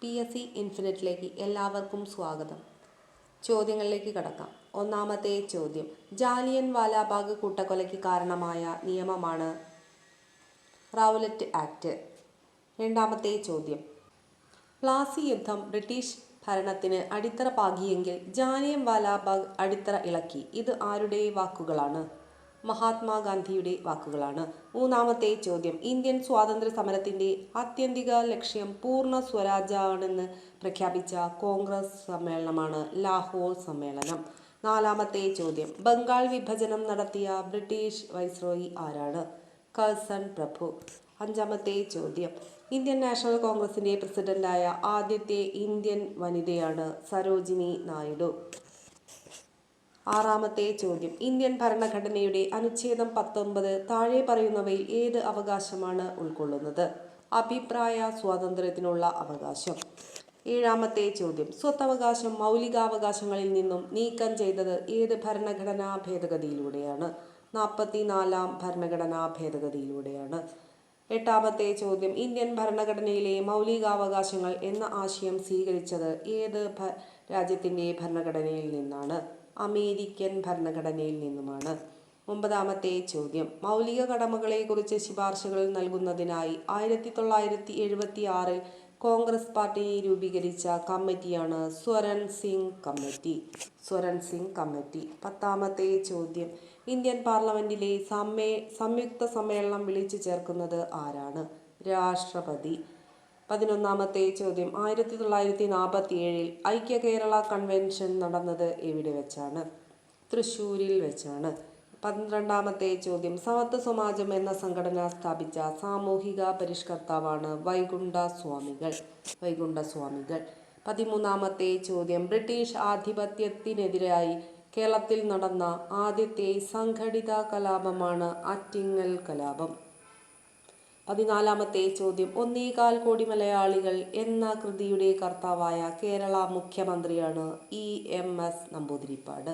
P S C ഇൻഫിനിറ്റിലേക്ക് എല്ലാവർക്കും സ്വാഗതം. ചോദ്യങ്ങളിലേക്ക് കടക്കാം. ഒന്നാമത്തെ ചോദ്യം. ജാലിയൻ വാലാബാഗ് കൂട്ടക്കൊലയ്ക്ക് കാരണമായ നിയമമാണ് റൗലറ്റ് ആക്ട്. രണ്ടാമത്തെ ചോദ്യം. പ്ലാസി യുദ്ധം ബ്രിട്ടീഷ് ഭരണത്തിന് അടിത്തറ പാകിയെങ്കിൽ ജാലിയൻ വാലാബാഗ് അടിത്തറ ഇളക്കി. ഇത് ആരുടെ വാക്കുകളാണ്? മഹാത്മാഗാന്ധിയുടെ വാക്കുകളാണ്. മൂന്നാമത്തെ ചോദ്യം. ഇന്ത്യൻ സ്വാതന്ത്ര്യ സമരത്തിന്റെ ആത്യന്തിക ലക്ഷ്യം പൂർണ സ്വരാജാണെന്ന് പ്രഖ്യാപിച്ച കോൺഗ്രസ് സമ്മേളനമാണ് ലാഹോർ സമ്മേളനം. നാലാമത്തെ ചോദ്യം. ബംഗാൾ വിഭജനം നടത്തിയ ബ്രിട്ടീഷ് വൈസ്രോയി ആരാണ്? കഴ്സൺ പ്രഭു. അഞ്ചാമത്തെ ചോദ്യം. ഇന്ത്യൻ നാഷണൽ കോൺഗ്രസിന്റെ പ്രസിഡന്റായ ആദ്യത്തെ ഇന്ത്യൻ വനിതയാണ് സരോജിനി നായിഡു. ആറാമത്തെ ചോദ്യം. ഇന്ത്യൻ ഭരണഘടനയുടെ അനുച്ഛേദം പത്തൊൻപത് താഴെ പറയുന്നവയിൽ ഏത് അവകാശമാണ് ഉൾക്കൊള്ളുന്നത്? അഭിപ്രായ സ്വാതന്ത്ര്യത്തിനുള്ള അവകാശം. ഏഴാമത്തെ ചോദ്യം. സ്വത്തവകാശം മൗലികാവകാശങ്ങളിൽ നിന്നും നീക്കം ചെയ്തത് ഏത് ഭരണഘടനാ ഭേദഗതിയിലൂടെയാണ്? നാൽപ്പത്തിനാലാം ഭരണഘടനാ ഭേദഗതിയിലൂടെയാണ്. എട്ടാമത്തെ ചോദ്യം. ഇന്ത്യൻ ഭരണഘടനയിലെ മൗലികാവകാശങ്ങൾ എന്ന ആശയം സ്വീകരിച്ചത് ഏത് രാജ്യത്തിന്റെ ഭരണഘടനയിൽ നിന്നാണ്? അമേരിക്കൻ ഭരണഘടനയിൽ നിന്നുമാണ്. ഒമ്പതാമത്തെ ചോദ്യം. മൗലിക കടമകളെക്കുറിച്ച് ശുപാർശകൾ നൽകുന്നതിനായി ആയിരത്തി തൊള്ളായിരത്തി എഴുപത്തി ആറിൽ കോൺഗ്രസ് പാർട്ടി രൂപീകരിച്ച കമ്മിറ്റിയാണ് സ്വരൺ സിംഗ് കമ്മിറ്റി. സ്വരൺ സിംഗ് കമ്മിറ്റി. പത്താമത്തെ ചോദ്യം. ഇന്ത്യൻ പാർലമെന്റിലെ സമ്മേ സംയുക്ത സമ്മേളനം വിളിച്ചു ചേർക്കുന്നത് ആരാണ്? രാഷ്ട്രപതി. പതിനൊന്നാമത്തെ ചോദ്യം. ആയിരത്തി തൊള്ളായിരത്തി നാൽപ്പത്തി ഏഴിൽ ഐക്യ കേരള കൺവെൻഷൻ നടന്നത് എവിടെ വെച്ചാണ്? തൃശ്ശൂരിൽ വെച്ചാണ്. പന്ത്രണ്ടാമത്തെ ചോദ്യം. സമത്വ സമാജം എന്ന സംഘടന സ്ഥാപിച്ച സാമൂഹിക പരിഷ്കർത്താവാണ് വൈകുണ്ഠ സ്വാമികൾ വൈകുണ്ഠ സ്വാമികൾ പതിമൂന്നാമത്തെ ചോദ്യം. ബ്രിട്ടീഷ് ആധിപത്യത്തിനെതിരായി കേരളത്തിൽ നടന്ന ആദ്യത്തെ സംഘടിത കലാപമാണ് ആറ്റിങ്ങൽ കലാപം. പതിനാലാമത്തെ ചോദ്യം. ഒന്നേകാൽ കോടി മലയാളികൾ എന്ന കൃതിയുടെ കർത്താവായ കേരള മുഖ്യമന്ത്രിയാണ് ഇ എം എസ് നമ്പൂതിരിപ്പാട്.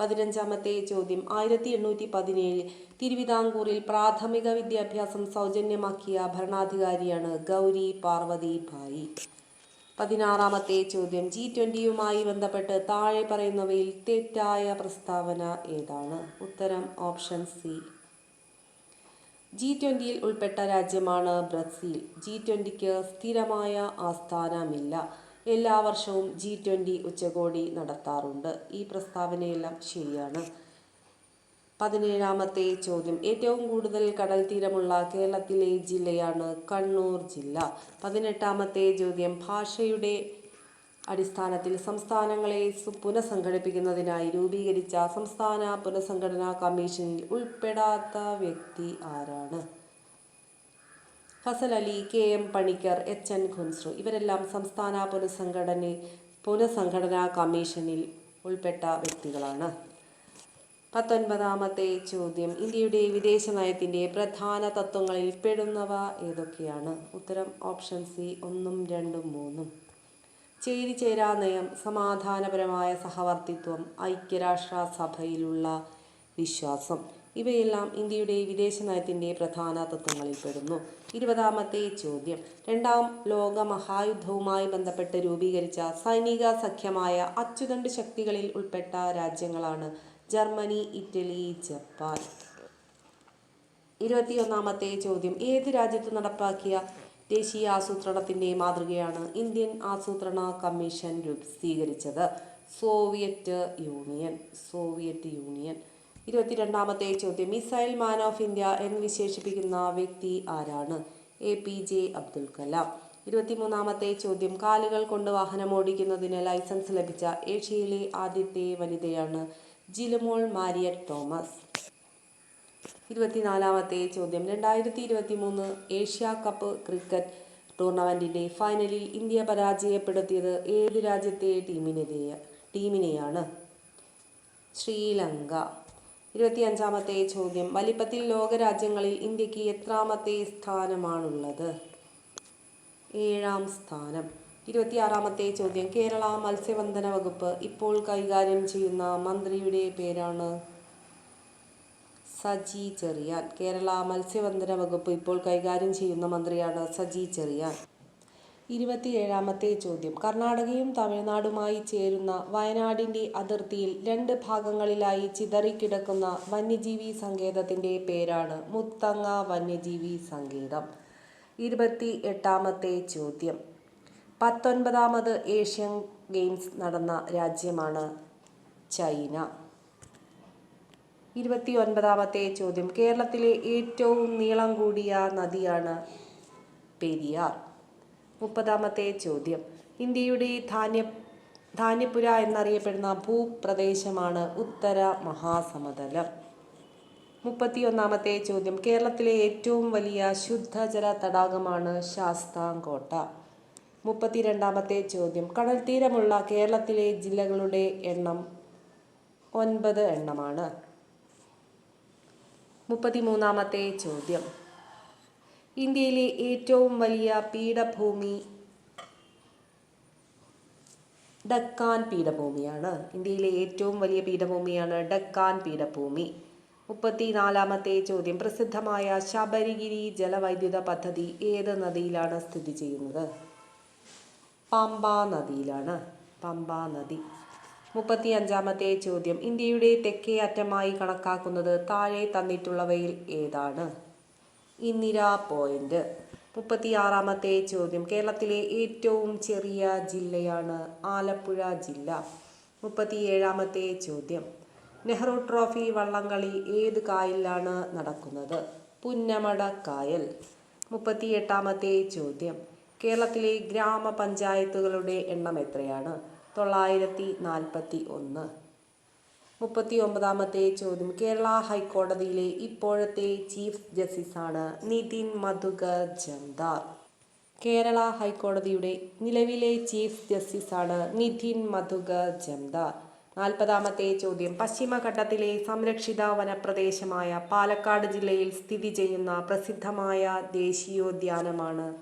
പതിനഞ്ചാമത്തെ ചോദ്യം. ആയിരത്തി എണ്ണൂറ്റി പതിനേഴിൽ തിരുവിതാംകൂറിൽ പ്രാഥമിക വിദ്യാഭ്യാസം സൗജന്യമാക്കിയ ഭരണാധികാരിയാണ് ഗൗരി പാർവതി ഭായി. പതിനാറാമത്തെ ചോദ്യം. ജി ട്വന്റിയുമായി ബന്ധപ്പെട്ട് താഴെ പറയുന്നവയിൽ തെറ്റായ പ്രസ്താവന ഏതാണ്? ഉത്തരം ഓപ്ഷൻ സി. ജി ട്വന്റിയിൽ ഉൾപ്പെട്ട രാജ്യമാണ് ബ്രസീൽ. ജി ട്വന്റിക്ക് സ്ഥിരമായ ആസ്ഥാനമില്ല. എല്ലാ വർഷവും ജി ട്വന്റി ഉച്ചകോടി നടത്താറുണ്ട്. ഈ പ്രസ്താവനയെല്ലാം ശരിയാണ്. പതിനേഴാമത്തെ ചോദ്യം. ഏറ്റവും കൂടുതൽ കടൽ തീരമുള്ള കേരളത്തിലെ ജില്ലയാണ് കണ്ണൂർ ജില്ല. പതിനെട്ടാമത്തെ ചോദ്യം. ഭാഷയുടെ അടിസ്ഥാനത്തിൽ സംസ്ഥാനങ്ങളെ പുനഃസംഘടിപ്പിക്കുന്നതിനായി രൂപീകരിച്ച സംസ്ഥാന പുനഃസംഘടനാ കമ്മീഷനിൽ ഉൾപ്പെടാത്ത വ്യക്തി ആരാണ്? Fazal Ali K M Panikkar H N Kunzru ഇവരെല്ലാം സംസ്ഥാന പുനഃസംഘടന പുനഃസംഘടനാ കമ്മീഷനിൽ ഉൾപ്പെട്ട വ്യക്തികളാണ്. പത്തൊൻപതാമത്തെ ചോദ്യം. ഇന്ത്യയുടെ വിദേശ നയത്തിന്റെ പ്രധാന തത്വങ്ങളിൽ പെടുന്നവ ഏതൊക്കെയാണ്? ഉത്തരം ഓപ്ഷൻ സി ഒന്നും രണ്ടും മൂന്നും. ചേരിചേരാ നയം സമാധാനപരമായ സഹവർത്തിത്വം ഐക്യരാഷ്ട്ര സഭയിലുള്ള വിശ്വാസം. ഇവയെല്ലാം ഇന്ത്യയുടെ വിദേശ നയത്തിന്റെ പ്രധാന തത്വങ്ങളിൽപ്പെടുന്നു ഇരുപതാമത്തെ ചോദ്യം. രണ്ടാം ലോക മഹായുദ്ധവുമായി ബന്ധപ്പെട്ട് രൂപീകരിച്ച സൈനിക സഖ്യമായ അച്ചുതണ്ട് ശക്തികളിൽ ഉൾപ്പെട്ട രാജ്യങ്ങളാണ് ജർമ്മനി ഇറ്റലി ജപ്പാൻ. ഇരുപത്തിയൊന്നാമത്തെ ചോദ്യം. ഏത് രാജ്യത്ത് നടപ്പാക്കിയ ദേശീയ ആസൂത്രണത്തിന്റെ മാതൃകയാണ് ഇന്ത്യൻ ആസൂത്രണ കമ്മീഷൻ രൂപീകരിച്ചത് സോവിയറ്റ് യൂണിയൻ സോവിയറ്റ് യൂണിയൻ. ഇരുപത്തിരണ്ടാമത്തെ ചോദ്യം. മിസൈൽ മാൻ ഓഫ് ഇന്ത്യ എന്ന് വിശേഷിപ്പിക്കുന്ന വ്യക്തി ആരാണ്? A P J Abdul Kalam. ഇരുപത്തിമൂന്നാമത്തെ ചോദ്യം. കാലുകൾ കൊണ്ട് വാഹനം ഓടിക്കുന്നതിന് ലൈസൻസ് ലഭിച്ച ഏഷ്യയിലെ ആദ്യത്തെ വനിതയാണ് ജിലുമോൾ മാരിയറ്റ് തോമസ്. ഇരുപത്തിനാലാമത്തെ ചോദ്യം. രണ്ടായിരത്തി ഇരുപത്തി മൂന്ന് ഏഷ്യ കപ്പ് ക്രിക്കറ്റ് ടൂർണമെന്റിന്റെ ഫൈനലിൽ ഇന്ത്യ പരാജയപ്പെടുത്തിയത് ഏത് രാജ്യത്തെ ടീമിനെതിരെ ടീമിനെയാണ്? ശ്രീലങ്ക. ഇരുപത്തിയഞ്ചാമത്തെ ചോദ്യം. വലിപ്പത്തിൽ ലോകരാജ്യങ്ങളിൽ ഇന്ത്യയ്ക്ക് എത്രാമത്തെ സ്ഥാനമാണുള്ളത്? ഏഴാം സ്ഥാനം. ഇരുപത്തിയാറാമത്തെ ചോദ്യം. കേരള മത്സ്യബന്ധന വകുപ്പ് ഇപ്പോൾ കൈകാര്യം ചെയ്യുന്ന മന്ത്രിയുടെ പേരാണ് സജി ചെറിയാൻ. കേരള മത്സ്യബന്ധന വകുപ്പ് ഇപ്പോൾ കൈകാര്യം ചെയ്യുന്ന മന്ത്രിയാണ് സജി ചെറിയാൻ. ഇരുപത്തിയേഴാമത്തെ ചോദ്യം. കർണാടകയും തമിഴ്നാടുമായി ചേരുന്ന വയനാടിന്റെ അതിർത്തിയിൽ രണ്ട് ഭാഗങ്ങളിലായി ചിതറിക്കിടക്കുന്ന വന്യജീവി സങ്കേതത്തിന്റെ പേരാണ് മുത്തങ്ങ വന്യജീവി സങ്കേതം. ഇരുപത്തി എട്ടാമത്തെ ചോദ്യം. പത്തൊൻപതാമത് ഏഷ്യൻ ഗെയിംസ് നടന്ന രാജ്യമാണ് ചൈന. ഇരുപത്തി ഒൻപതാമത്തെ ചോദ്യം. കേരളത്തിലെ ഏറ്റവും നീളം കൂടിയ നദിയാണ് പെരിയാർ. മുപ്പതാമത്തെ ചോദ്യം. ഇന്ത്യയുടെ ധാന്യ ധാന്യപുര എന്നറിയപ്പെടുന്ന ഭൂപ്രദേശമാണ് ഉത്തര മഹാസമതലം. മുപ്പത്തിയൊന്നാമത്തെ ചോദ്യം. കേരളത്തിലെ ഏറ്റവും വലിയ ശുദ്ധജല തടാകമാണ് ശാസ്താംകോട്ട. മുപ്പത്തിരണ്ടാമത്തെ ചോദ്യം. കടൽത്തീരമുള്ള കേരളത്തിലെ ജില്ലകളുടെ എണ്ണം ഒൻപത് എണ്ണമാണ്. മുപ്പത്തിമൂന്നാമത്തെ ചോദ്യം. ഇന്ത്യയിലെ ഏറ്റവും വലിയ പീഠഭൂമി ഡക്കാൻ പീഠഭൂമിയാണ്. ഇന്ത്യയിലെ ഏറ്റവും വലിയ പീഠഭൂമിയാണ് ഡക്കാൻ പീഠഭൂമി. മുപ്പത്തിനാലാമത്തെ ചോദ്യം. പ്രസിദ്ധമായ ശബരിഗിരി ജലവൈദ്യുത പദ്ധതി ഏത് നദിയിലാണ് സ്ഥിതി ചെയ്യുന്നത്? പമ്പ നദിയിലാണ്. പമ്പ നദി. മുപ്പത്തി അഞ്ചാമത്തെ ചോദ്യം. ഇന്ത്യയുടെ തെക്കേ അറ്റമായി കണക്കാക്കുന്നത് താഴെ തന്നിട്ടുള്ളവയിൽ ഏതാണ്? ഇന്ദിര പോയിന്റ്. മുപ്പത്തിയാറാമത്തെ ചോദ്യം. കേരളത്തിലെ ഏറ്റവും ചെറിയ ജില്ലയാണ് ആലപ്പുഴ ജില്ല. മുപ്പത്തിയേഴാമത്തെ ചോദ്യം. നെഹ്റു ട്രോഫി വള്ളംകളി ഏത് കായലിലാണ് നടക്കുന്നത്? പുന്നമട കായൽ. മുപ്പത്തിയെട്ടാമത്തെ ചോദ്യം. കേരളത്തിലെ ഗ്രാമപഞ്ചായത്തുകളുടെ എണ്ണം എത്രയാണ്? തൊള്ളായിരത്തി നാൽപ്പത്തി ഒന്ന് മുപ്പത്തി ഒമ്പതാമത്തെ ചോദ്യം. കേരള ഹൈക്കോടതിയിലെ ഇപ്പോഴത്തെ ചീഫ് ജസ്റ്റിസാണ് നിതിൻ മധുകർ ജംദാർ. കേരള ഹൈക്കോടതിയുടെ നിലവിലെ ചീഫ് ജസ്റ്റിസാണ് നിതിൻ മധുകർ ജംദാർ. നാൽപ്പതാമത്തെ ചോദ്യം. പശ്ചിമഘട്ടത്തിലെ സംരക്ഷിത വനപ്രദേശമായ പാലക്കാട് ജില്ലയിൽ സ്ഥിതി ചെയ്യുന്ന പ്രസിദ്ധമായ ദേശീയോദ്യാനമാണ്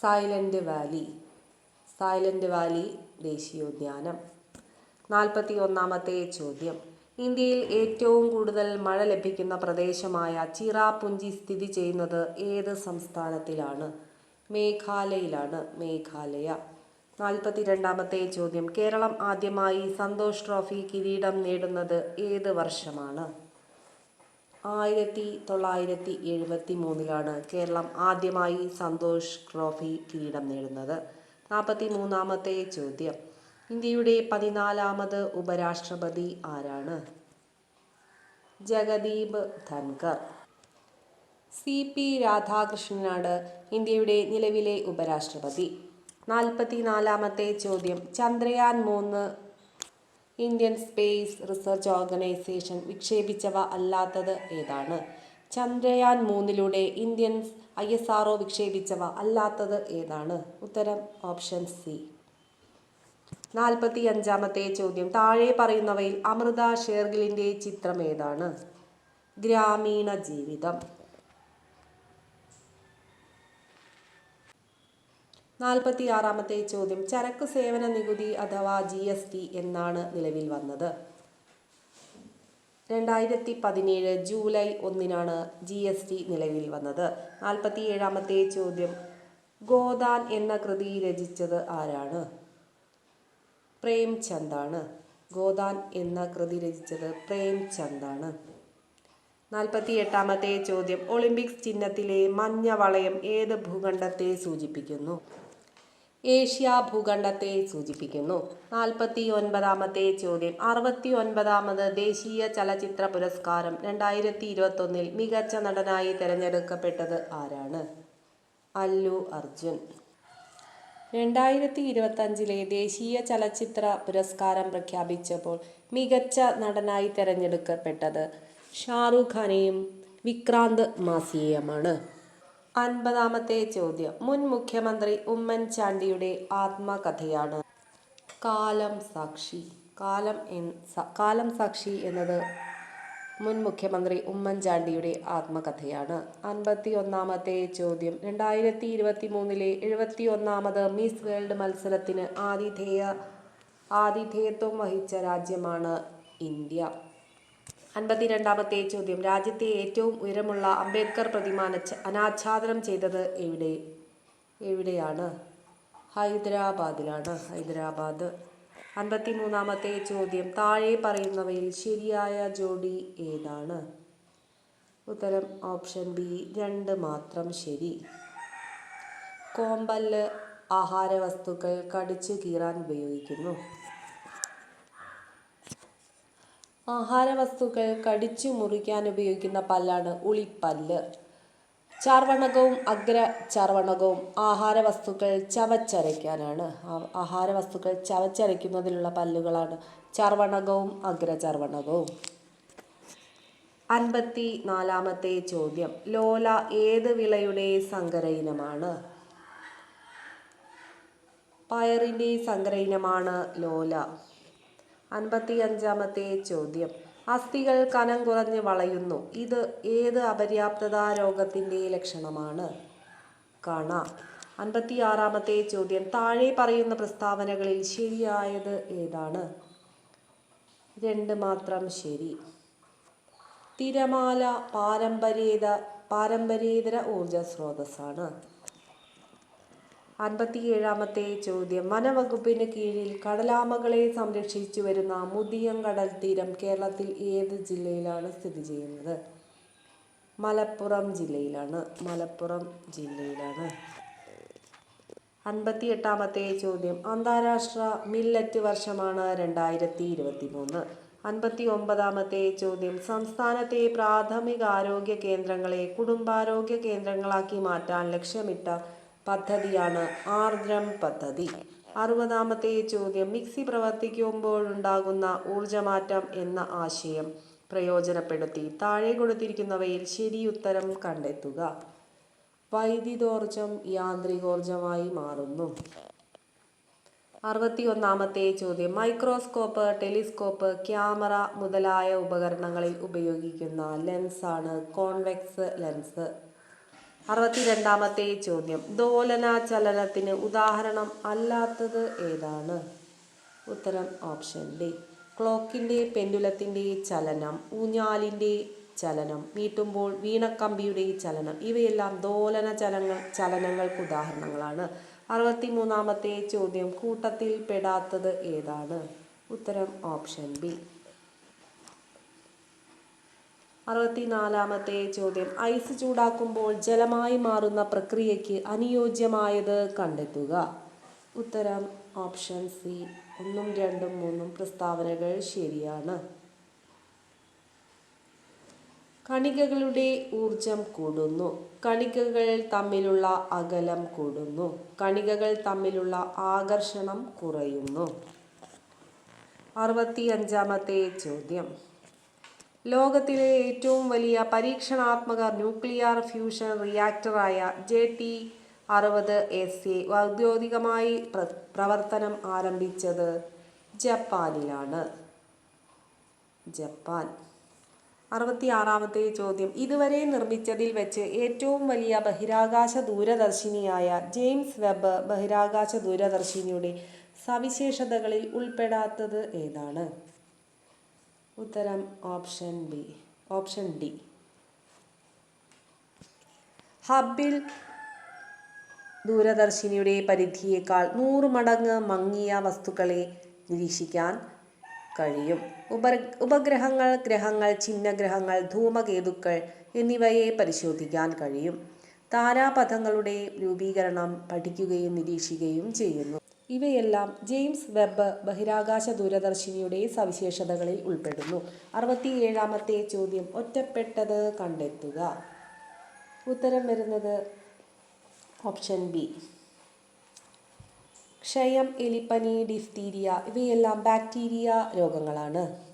സൈലന്റ് വാലി. സൈലന്റ് വാലി ദേശീയോദ്യാനം. നാൽപ്പത്തി ഒന്നാമത്തെ ചോദ്യം. ഇന്ത്യയിൽ ഏറ്റവും കൂടുതൽ മഴ ലഭിക്കുന്ന പ്രദേശമായ ചിറാപുഞ്ചി സ്ഥിതി ചെയ്യുന്നത് ഏത് സംസ്ഥാനത്തിലാണ്? മേഘാലയയിലാണ്. മേഘാലയ. നാൽപ്പത്തി രണ്ടാമത്തെ ചോദ്യം. കേരളം ആദ്യമായി സന്തോഷ് ട്രോഫി കിരീടം നേടുന്നത് ഏത് വർഷമാണ്? ആയിരത്തി തൊള്ളായിരത്തി എഴുപത്തി മൂന്നിലാണ് കേരളം ആദ്യമായി സന്തോഷ് ട്രോഫി കിരീടം നേടുന്നത്. നാൽപ്പത്തി മൂന്നാമത്തെ ചോദ്യം. ഇന്ത്യയുടെ പതിനാലാമത് ഉപരാഷ്ട്രപതി ആരാണ്? ജഗദീപ് ധൻകർ സി പി രാധാകൃഷ്ണനാണ് ഇന്ത്യയുടെ നിലവിലെ ഉപരാഷ്ട്രപതി. നാൽപ്പത്തി നാലാമത്തെ ചോദ്യം. ചന്ദ്രയാൻ മൂന്ന് ഇന്ത്യൻ സ്പേസ് റിസർച്ച് ഓർഗനൈസേഷൻ വിക്ഷേപിച്ചവ അല്ലാത്തത് ഏതാണ്? ചന്ദ്രയാൻ മൂന്നിലൂടെ ഇന്ത്യൻ ഐ എസ് ആർ വിക്ഷേപിച്ചവ അല്ലാത്തത് ഏതാണ്? ഉത്തരം ഓപ്ഷൻ സി. നാൽപ്പത്തി അഞ്ചാമത്തെ ചോദ്യം. താഴെ പറയുന്നവയിൽ അമൃത ഷേർഗിലിന്റെ ചിത്രം ഏതാണ്? ഗ്രാമീണ ജീവിതം. നാൽപ്പത്തി ആറാമത്തെ ചോദ്യം. ചരക്ക് സേവന നികുതി അഥവാ ജി എസ് ടി എന്നാണ് നിലവിൽ വന്നത്. രണ്ടായിരത്തി പതിനേഴ് ജൂലൈ ഒന്നിനാണ് ജി എസ് ടി നിലവിൽ വന്നത്. നാൽപ്പത്തി ഏഴാമത്തെ ചോദ്യം ഗോദാൻ എന്ന കൃതി രചിച്ചത് ആരാണ്? പ്രേംചന്ദാണ്. ഗോദാൻ എന്ന കൃതി രചിച്ചത് പ്രേംചന്ദാണ്. നാൽപ്പത്തി എട്ടാമത്തെ ചോദ്യം ഒളിമ്പിക്സ് ചിഹ്നത്തിലെ മഞ്ഞ വളയം ഏത് ഭൂഖണ്ഡത്തെ സൂചിപ്പിക്കുന്നു? ഏഷ്യ ഭൂഖണ്ഡത്തെ സൂചിപ്പിക്കുന്നു. നാൽപ്പത്തി ഒൻപതാമത്തെ ചോദ്യം. അറുപത്തി ഒൻപതാമത് ദേശീയ ചലച്ചിത്ര പുരസ്കാരം രണ്ടായിരത്തി ഇരുപത്തൊന്നിൽ മികച്ച നടനായി തിരഞ്ഞെടുക്കപ്പെട്ടത് ആരാണ്? അല്ലു അർജുൻ. രണ്ടായിരത്തി ഇരുപത്തഞ്ചിലെ ദേശീയ ചലച്ചിത്ര പുരസ്കാരം പ്രഖ്യാപിച്ചപ്പോൾ മികച്ച നടനായി തിരഞ്ഞെടുക്കപ്പെട്ടത് ഷാറുഖ് ഖാനെയും വിക്രാന്ത് മാസിയെയുമാണ്. അൻപതാമത്തെ ചോദ്യം. മുൻ മുഖ്യമന്ത്രി ഉമ്മൻചാണ്ടിയുടെ ആത്മകഥയാണ്. കാലം സാക്ഷി. കാലം കാലം സാക്ഷി എന്നത് മുൻ മുഖ്യമന്ത്രി ഉമ്മൻചാണ്ടിയുടെ ആത്മകഥയാണ്. അൻപത്തി ഒന്നാമത്തെ ചോദ്യം. രണ്ടായിരത്തി ഇരുപത്തി മൂന്നിലെ എഴുപത്തി ഒന്നാമത് മിസ് വേൾഡ് മത്സരത്തിന് ആതിഥേയ ആതിഥേയത്വം വഹിച്ച രാജ്യമാണ് ഇന്ത്യ. അൻപത്തിരണ്ടാമത്തെ ചോദ്യം. രാജ്യത്തെ ഏറ്റവും ഉയരമുള്ള അംബേദ്കർ പ്രതിമ അനാച്ഛാദനം ചെയ്തത് എവിടെ? എവിടെയാണ്? ഹൈദരാബാദിലാണ്. ഹൈദരാബാദ്. അൻപത്തി മൂന്നാമത്തെ ചോദ്യം. താഴെ പറയുന്നവയിൽ ശരിയായ ജോഡി ഏതാണ്? ഉത്തരം ഓപ്ഷൻ ബി രണ്ട് മാത്രം ശരി. കോമ്പല്ല് ആഹാരവസ്തുക്കൾ കടിച്ചു കീറാൻ ഉപയോഗിക്കുന്നു. ആഹാരവസ്തുക്കൾ കടിച്ചു മുറിക്കാൻ ഉപയോഗിക്കുന്ന പല്ലാണ് ഉളിപ്പല്ല്. ചാർവണകവും അഗ്ര ചാർവണകവും ആഹാരവസ്തുക്കൾ ചവച്ചരയ്ക്കാനാണ്. ആഹാര വസ്തുക്കൾ ചവച്ചരയ്ക്കുന്നതിനുള്ള പല്ലുകളാണ് ചർവണകവും അഗ്രചർവണകവും അൻപത്തി നാലാമത്തെ ചോദ്യം. ലോല ഏത് വിളയുടെ സങ്കര ഇനമാണ് പയറിന്റെ സങ്കര ഇനമാണ് ലോല. അൻപത്തി അഞ്ചാമത്തെ ചോദ്യം. അസ്ഥികൾ കനം കുറഞ്ഞ് വളയുന്നു. ഇത് ഏത് അപര്യാപ്തത രോഗത്തിന്റെ ലക്ഷണമാണ്? കണ. അൻപത്തി ആറാമത്തെ ചോദ്യം. താഴെ പറയുന്ന പ്രസ്താവനകളിൽ ശരിയായത് ഏതാണ്? രണ്ട് മാത്രം ശരി. തിരമാല പാരമ്പര്യേത പാരമ്പര്യേതര ഊർജ സ്രോതസ്സാണ് അൻപത്തിയേഴാമത്തെ ചോദ്യം. വനവകുപ്പിന് കീഴിൽ കടലാമകളെ സംരക്ഷിച്ചു വരുന്ന മുതിയം കടൽ തീരം കേരളത്തിൽ ഏത് ജില്ലയിലാണ് സ്ഥിതി ചെയ്യുന്നത്? മലപ്പുറം ജില്ലയിലാണ്. മലപ്പുറം ജില്ലയിലാണ്. അൻപത്തി എട്ടാമത്തെ ചോദ്യം. അന്താരാഷ്ട്ര മില്ലറ്റ് വർഷമാണ് രണ്ടായിരത്തി ഇരുപത്തി മൂന്ന് അൻപത്തി ഒമ്പതാമത്തെ ചോദ്യം. സംസ്ഥാനത്തെ പ്രാഥമികാരോഗ്യ കേന്ദ്രങ്ങളെ കുടുംബാരോഗ്യ കേന്ദ്രങ്ങളാക്കി മാറ്റാൻ ലക്ഷ്യമിട്ട പദ്ധതിയാണ് ആർദ്രം പദ്ധതി. അറുപതാമത്തെ ചോദ്യം മിക്സി പ്രവർത്തിക്കുമ്പോഴുണ്ടാകുന്ന ഊർജമാറ്റം എന്ന ആശയം പ്രയോജനപ്പെടുത്തി താഴെ കൊടുത്തിരിക്കുന്നവയിൽ ശരിയുത്തരം കണ്ടെത്തുക. വൈദ്യുതോർജം യാന്ത്രികോർജമായി മാറുന്നു. അറുപത്തി ഒന്നാമത്തെ ചോദ്യം മൈക്രോസ്കോപ്പ് ടെലിസ്കോപ്പ് ക്യാമറ മുതലായ ഉപകരണങ്ങളിൽ ഉപയോഗിക്കുന്ന ലെൻസാണ് കോൺവെക്സ് ലെൻസ്. അറുപത്തിരണ്ടാമത്തെ ചോദ്യം. ദോലന ചലനത്തിന് ഉദാഹരണം അല്ലാത്തത് ഏതാണ്? ഉത്തരം ഓപ്ഷൻ ഡി. ക്ലോക്കിന്റെ പെൻഡുലത്തിന്റെ ചലനം ഊഞ്ഞാലിന്റെ ചലനം നീട്ടുമ്പോൾ വീണക്കമ്പിയുടെ ചലനം. ഇവയെല്ലാം ദോലന ചലങ്ങൾ ചലനങ്ങൾക്ക് ഉദാഹരണങ്ങളാണ്. അറുപത്തി മൂന്നാമത്തെ ചോദ്യം കൂട്ടത്തിൽ പെടാത്തത് ഏതാണ്? ഉത്തരം ഓപ്ഷൻ ബി. അറുപത്തിനാലാമത്തെ ചോദ്യം. ഐസ് ചൂടാക്കുമ്പോൾ ജലമായി മാറുന്ന പ്രക്രിയയ്ക്ക് അനുയോജ്യമായത് കണ്ടെത്തുക. ഉത്തരം ഓപ്ഷൻ സി. ഒന്നും രണ്ടും മൂന്നും പ്രസ്താവനകൾ ശരിയാണ്. കണികകളുടെ ഊർജം കൂടുന്നു. കണികകൾ തമ്മിലുള്ള അകലം കൂടുന്നു. കണികകൾ തമ്മിലുള്ള ആകർഷണം കുറയുന്നു. അറുപത്തി അഞ്ചാമത്തെ ചോദ്യം. ലോകത്തിലെ ഏറ്റവും വലിയ പരീക്ഷണാത്മക ന്യൂക്ലിയർ ഫ്യൂഷൻ റിയാക്ടറായ ജെ ടി അറുപത് എസ് എ ഔദ്യോഗികമായി പ്ര പ്രവർത്തനം ആരംഭിച്ചത് ജപ്പാനിലാണ്. ജപ്പാൻ. അറുപത്തി ആറാമത്തെ ചോദ്യം. ഇതുവരെ നിർമ്മിച്ചതിൽ വെച്ച് ഏറ്റവും വലിയ ബഹിരാകാശ ദൂരദർശിനിയായ ജെയിംസ് വെബ് ബഹിരാകാശ ദൂരദർശിനിയുടെ സവിശേഷതകളിൽ ഉൾപ്പെടാത്തത് ഏതാണ്? ഉത്തരം option B. Option D. Hubble ദൂരദർശിനിയുടെ പരിധിയേക്കാൾ നൂറ് മടങ്ങ് മങ്ങിയ വസ്തുക്കളെ നിരീക്ഷിക്കാൻ കഴിയും. ഉപ ഉപഗ്രഹങ്ങൾ ഗ്രഹങ്ങൾ ചിഹ്നഗ്രഹങ്ങൾ ധൂമകേതുക്കൾ എന്നിവയെ പരിശോധിക്കാൻ കഴിയും. താരാപഥങ്ങളുടെ രൂപീകരണം പഠിക്കുകയും നിരീക്ഷിക്കുകയും ചെയ്യുന്നു. ഇവയെല്ലാം ജെയിംസ് വെബ് ബഹിരാകാശ ദൂരദർശിനിയുടെ സവിശേഷതകളിൽ ഉൾപ്പെടുന്നു. അറുപത്തിയേഴാമത്തെ ചോദ്യം ഒറ്റപ്പെട്ടത് കണ്ടെത്തുക. ഉത്തരം വരുന്നത് ഓപ്ഷൻ ബി. ക്ഷയം എലിപ്പനി ഡിഫ്തീരിയ ഇവയെല്ലാം ബാക്ടീരിയ രോഗങ്ങളാണ്.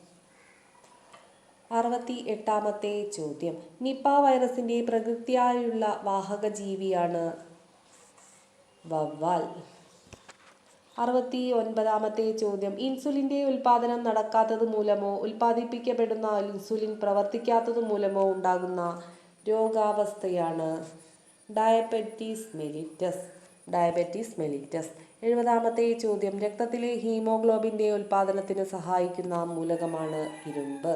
അറുപത്തി എട്ടാമത്തെ ചോദ്യം. നിപ്പ വൈറസിന്റെ പ്രകൃതിയായുള്ള വാഹക ജീവിയാണ് വവ്വാൽ. അറുപത്തി ഒൻപതാമത്തെ ചോദ്യം. ഇൻസുലിന്റെ ഉൽപാദനം നടക്കാത്തത് മൂലമോ ഉൽപ്പാദിപ്പിക്കപ്പെടുന്ന ഇൻസുലിൻ പ്രവർത്തിക്കാത്തത് മൂലമോ ഉണ്ടാകുന്ന രോഗാവസ്ഥയാണ് ഡയബറ്റീസ് മെലിറ്റസ്. Diabetes mellitus. എഴുപതാമത്തെ ചോദ്യം. രക്തത്തിലെ ഹീമോഗ്ലോബിന്റെ ഉൽപാദനത്തിന് സഹായിക്കുന്ന മൂലകമാണ് ഇരുമ്പ്.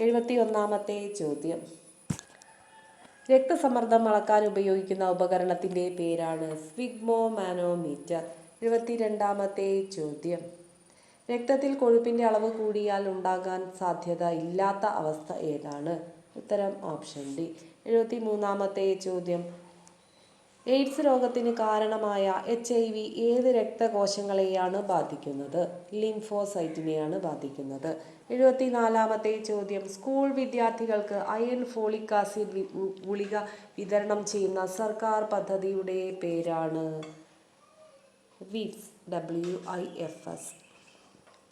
എഴുപത്തി ഒന്നാമത്തെ ചോദ്യം. രക്തസമ്മർദ്ദം അളക്കാൻ ഉപയോഗിക്കുന്ന ഉപകരണത്തിന്റെ പേരാണ് സ്വിഗ്മോ മാനോമീറ്റർ എഴുപത്തിരണ്ടാമത്തെ ചോദ്യം. രക്തത്തിൽ കൊഴുപ്പിന്റെ അളവ് കൂടിയാൽ ഉണ്ടാകാൻ സാധ്യത ഇല്ലാത്ത അവസ്ഥ ഏതാണ്? ഉത്തരം ഓപ്ഷൻ ഡി. എഴുപത്തി മൂന്നാമത്തെ ചോദ്യം. എയ്ഡ്സ് രോഗത്തിന് കാരണമായ എച്ച് ഐ വി ഏത് രക്തകോശങ്ങളെയാണ് ബാധിക്കുന്നത്? ലിംഫോസൈറ്റിനെയാണ് ബാധിക്കുന്നത്. എഴുപത്തിനാലാമത്തെ ചോദ്യം. സ്കൂൾ വിദ്യാർത്ഥികൾക്ക് അയൺ ഫോളിക് ആസിഡ് ഗുളിക വിതരണം ചെയ്യുന്ന സർക്കാർ പദ്ധതിയുടെ പേരാണ്. വിപ്സ് ഡബ്ല്യു ഐ എഫ് എസ്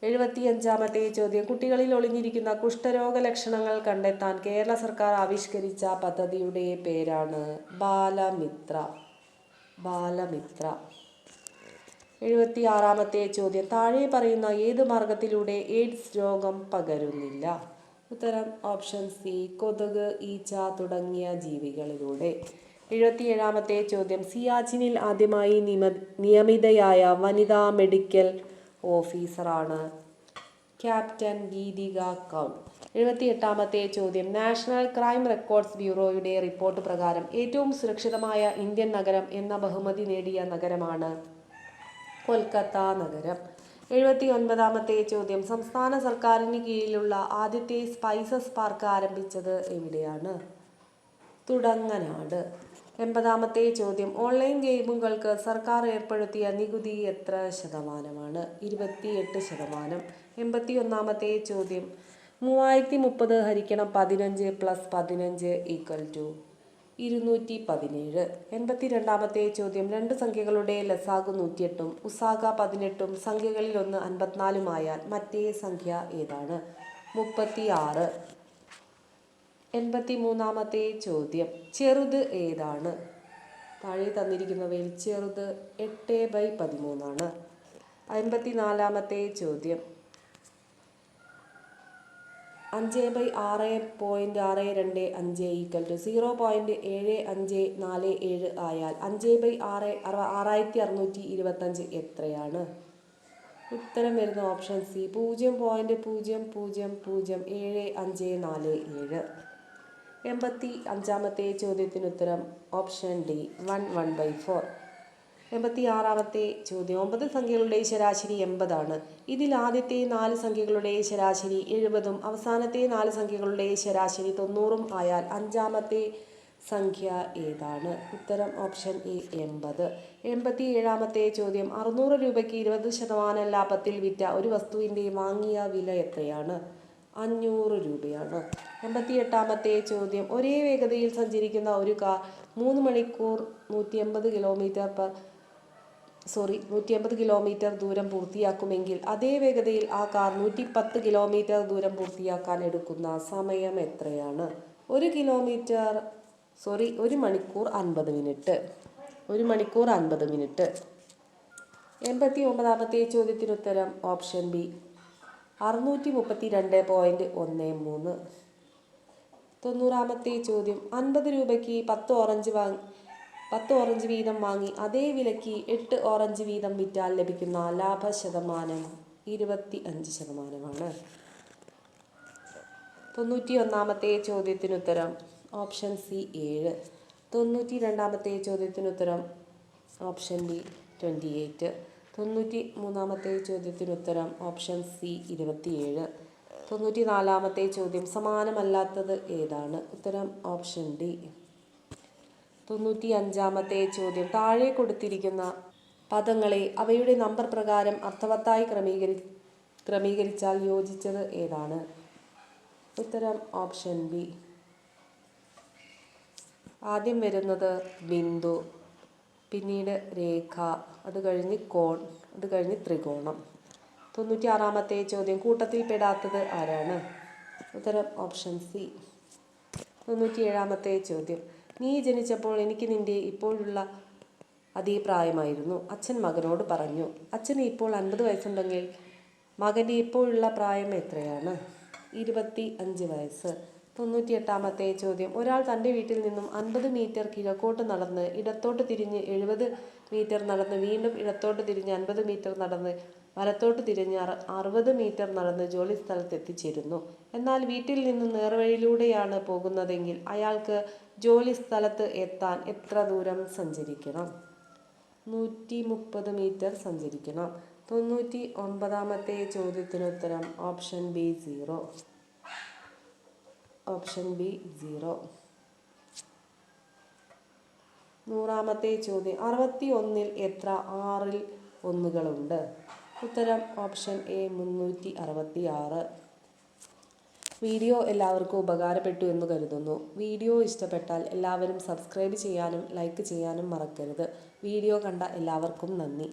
എഴുപത്തിയഞ്ചാമത്തെ ചോദ്യം. കുട്ടികളിൽ ഒളിഞ്ഞിരിക്കുന്ന കുഷ്ഠരോഗ ലക്ഷണങ്ങൾ കണ്ടെത്താൻ കേരള സർക്കാർ ആവിഷ്കരിച്ച പദ്ധതിയുടെ പേരാണ് ബാലമിത്ര. ബാലമിത്ര. എഴുപത്തിയാറാമത്തെ ചോദ്യം. താഴെ പറയുന്ന ഏത് മാർഗത്തിലൂടെ എയ്ഡ്സ് രോഗം പകരുന്നില്ല? ഉത്തരം ഓപ്ഷൻ സി കൊതുക് ഈച്ച തുടങ്ങിയ ജീവികളിലൂടെ. എഴുപത്തിയേഴാമത്തെ ചോദ്യം. സിയാച്ചിനിൽ ആദ്യമായി നിയമ നിയമിതയായ വനിതാ മെഡിക്കൽ ഓഫീസറാണ്. ക്യാപ്റ്റൻ ഗീതിക കൗൾ എഴുപത്തിയെട്ടാമത്തെ ചോദ്യം. നാഷണൽ ക്രൈം റെക്കോർഡ്സ് ബ്യൂറോയുടെ റിപ്പോർട്ട് പ്രകാരം ഏറ്റവും സുരക്ഷിതമായ ഇന്ത്യൻ നഗരം എന്ന ബഹുമതി നേടിയ നഗരമാണ് കൊൽക്കത്ത നഗരം. എഴുപത്തി ഒൻപതാമത്തെ ചോദ്യം. സംസ്ഥാന സർക്കാരിന് കീഴിലുള്ള ആദ്യത്തെ സ്പൈസസ് പാർക്ക് ആരംഭിച്ചത് എവിടെയാണ്? തുടങ്ങനാട്. എൺപതാമത്തെ ചോദ്യം. ഓൺലൈൻ ഗെയിമുകൾക്ക് സർക്കാർ ഏർപ്പെടുത്തിയ നികുതി എത്ര ശതമാനമാണ്? ഇരുപത്തിയെട്ട് ശതമാനം. എൺപത്തി ഒന്നാമത്തെ ചോദ്യം. മൂവായിരത്തി മുപ്പത് ഹരിക്കണം പതിനഞ്ച് പ്ലസ് പതിനഞ്ച് ഈക്വൽ ടു ഇരുന്നൂറ്റി പതിനേഴ് എൺപത്തി രണ്ടാമത്തെ ചോദ്യം. രണ്ട് സംഖ്യകളുടെ ലസാഗു നൂറ്റിയെട്ടും ഉസാഗ പതിനെട്ടും സംഖ്യകളിൽ ഒന്ന് അൻപത്തിനാലുമായാൽ മറ്റേ സംഖ്യ ഏതാണ്? മുപ്പത്തി ആറ് എൺപത്തി മൂന്നാമത്തെ ചോദ്യം. ചെറുത് ഏതാണ്? താഴെ തന്നിരിക്കുന്നവയിൽ ചെറുത് എട്ട് ബൈ പതിമൂന്നാണ്. അൻപത്തി നാലാമത്തെ ചോദ്യം. അഞ്ച് ബൈ ആറ് പോയിന്റ് ആറ് രണ്ട് അഞ്ച് ഈക്വൽ ടു സീറോ പോയിന്റ് ഏഴ് അഞ്ച് നാല് ഏഴ് ആയാൽ അഞ്ച് ബൈ ആറ് അറുപ ആറായിരത്തി അറുന്നൂറ്റി ഇരുപത്തഞ്ച് എത്രയാണ്? ഉത്തരം വരുന്ന ഓപ്ഷൻ സി. പൂജ്യം പോയിന്റ് പൂജ്യം പൂജ്യം പൂജ്യം ഏഴ് അഞ്ച് നാല് ഏഴ്. എൺപത്തി അഞ്ചാമത്തെ ചോദ്യത്തിന് ഉത്തരം option D one one by four. എൺപത്തി ആറാമത്തെ ചോദ്യം. ഒമ്പത് സംഖ്യകളുടെ ശരാശരി എൺപതാണ്. ഇതിൽ ആദ്യത്തെ നാല് സംഖ്യകളുടെ ശരാശരി എഴുപതും അവസാനത്തെ നാല് സംഖ്യകളുടെ ശരാശരി തൊണ്ണൂറും ആയാൽ അഞ്ചാമത്തെ സംഖ്യ ഏതാണ്? ഉത്തരം ഓപ്ഷൻ എ എൺപത്. എൺപത്തി ഏഴാമത്തെ ചോദ്യം. അറുന്നൂറ് രൂപയ്ക്ക് ഇരുപത് ശതമാനം ലാഭത്തിൽ വിറ്റ ഒരു വസ്തുവിന്റെ വാങ്ങിയ വില എത്രയാണ്? അഞ്ഞൂറ് രൂപയാണ്. എൺപത്തി എട്ടാമത്തെ ചോദ്യം. ഒരേ വേഗതയിൽ സഞ്ചരിക്കുന്ന ഒരു കാർ മൂന്ന് മണിക്കൂർ നൂറ്റി എൺപത് കിലോമീറ്റർ പെർ സോറി നൂറ്റി അമ്പത് കിലോമീറ്റർ ദൂരം പൂർത്തിയാക്കുമെങ്കിൽ അതേ വേഗതയിൽ ആ കാർ നൂറ്റി പത്ത് കിലോമീറ്റർ ദൂരം പൂർത്തിയാക്കാൻ എടുക്കുന്ന സമയം എത്രയാണ്? ഒരു കിലോമീറ്റർ സോറി ഒരു മണിക്കൂർ അൻപത് മിനിറ്റ് ഒരു മണിക്കൂർ അൻപത് മിനിറ്റ് എൺപത്തി ഒമ്പതാമത്തെ ചോദ്യത്തിന് ഉത്തരം ഓപ്ഷൻ ബി അറുന്നൂറ്റി മുപ്പത്തി രണ്ട് പോയിന്റ് ഒന്ന് മൂന്ന്. തൊണ്ണൂറാമത്തെ ചോദ്യം. അൻപത് രൂപയ്ക്ക് പത്ത് ഓറഞ്ച് വാങ്ങി പത്ത് ഓറഞ്ച് വീതം വാങ്ങി അതേ വിലയ്ക്ക് എട്ട് ഓറഞ്ച് വീതം വിറ്റാൽ ലഭിക്കുന്ന ലാഭ ശതമാനം ഇരുപത്തി അഞ്ച് ശതമാനമാണ്. തൊണ്ണൂറ്റി ഒന്നാമത്തെ ചോദ്യത്തിന് ഉത്തരം ഓപ്ഷൻ സി ഏഴ്. തൊണ്ണൂറ്റി രണ്ടാമത്തെ ചോദ്യത്തിന് ഉത്തരം ഓപ്ഷൻ ബി ട്വന്റി എയ്റ്റ്. തൊണ്ണൂറ്റി മൂന്നാമത്തെ ചോദ്യത്തിന് ഉത്തരം ഓപ്ഷൻ സി ഇരുപത്തിയേഴ്. തൊണ്ണൂറ്റി നാലാമത്തെ ചോദ്യം സമാനമല്ലാത്തത് ഏതാണ്? ഉത്തരം ഓപ്ഷൻ ഡി. തൊണ്ണൂറ്റി അഞ്ചാമത്തെ ചോദ്യം. താഴെ കൊടുത്തിരിക്കുന്ന പദങ്ങളെ അവയുടെ നമ്പർ പ്രകാരം അർത്ഥവത്തായി ക്രമീകരി ക്രമീകരിച്ചാൽ യോജിച്ചത് ഏതാണ്? ഉത്തരം ഓപ്ഷൻ ബി. ആദ്യം വരുന്നത് ബിന്ദു പിന്നീട് രേഖ അത് കഴിഞ്ഞ് കോൺ അത് കഴിഞ്ഞ് ത്രികോണം. തൊണ്ണൂറ്റി ആറാമത്തെ ചോദ്യം. കൂട്ടത്തിൽ പെടാത്തത് ആരാണ്? ഉത്തരം ഓപ്ഷൻ സി. തൊണ്ണൂറ്റി ഏഴാമത്തെ ചോദ്യം. നീ ജനിച്ചപ്പോൾ എനിക്ക് നിന്റെ ഇപ്പോഴുള്ള അതേ പ്രായമായിരുന്നു അച്ഛൻ മകനോട് പറഞ്ഞു അച്ഛന് ഇപ്പോൾ അൻപത് വയസ്സുണ്ടെങ്കിൽ മകന്റെ ഇപ്പോഴുള്ള പ്രായം എത്രയാണ്? ഇരുപത്തി അഞ്ച് വയസ്സ്. തൊണ്ണൂറ്റിയെട്ടാമത്തെ ചോദ്യം. ഒരാൾ തന്റെ വീട്ടിൽ നിന്നും അൻപത് മീറ്റർ കിഴക്കോട്ട് നടന്ന് ഇടത്തോട്ട് തിരിഞ്ഞ് എഴുപത് മീറ്റർ നടന്ന് വീണ്ടും ഇടത്തോട്ട് തിരിഞ്ഞ് അൻപത് മീറ്റർ നടന്ന് വലത്തോട്ട് തിരിഞ്ഞ് അറ അറുപത് മീറ്റർ നടന്ന് ജോലി സ്ഥലത്ത് എത്തിച്ചേരുന്നു എന്നാൽ വീട്ടിൽ നിന്ന് നേർവഴിയിലൂടെയാണ് പോകുന്നതെങ്കിൽ അയാൾക്ക് ജോലി സ്ഥലത്ത് എത്താൻ എത്ര ദൂരം സഞ്ചരിക്കണം? നൂറ്റി മുപ്പത് മീറ്റർ സഞ്ചരിക്കണം. തൊണ്ണൂറ്റി ഒൻപതാമത്തെ ചോദ്യത്തിനുത്തരം option B zero. Option B zero. നൂറാമത്തെ ചോദ്യം അറുപത്തി ഒന്നിൽ എത്ര ആറിൽ ഒന്നുകളുണ്ട്? ഉത്തരം ഓപ്ഷൻ എ മുന്നൂറ്റി അറുപത്തി ആറ് വീഡിയോ എല്ലാവർക്കും ഉപകാരപ്പെട്ടു എന്ന് കരുതുന്നു. വീഡിയോ ഇഷ്ടപ്പെട്ടാൽ എല്ലാവരും സബ്സ്ക്രൈബ് ചെയ്യാനും ലൈക്ക് ചെയ്യാനും മറക്കരുത്. വീഡിയോ കണ്ട എല്ലാവർക്കും നന്ദി.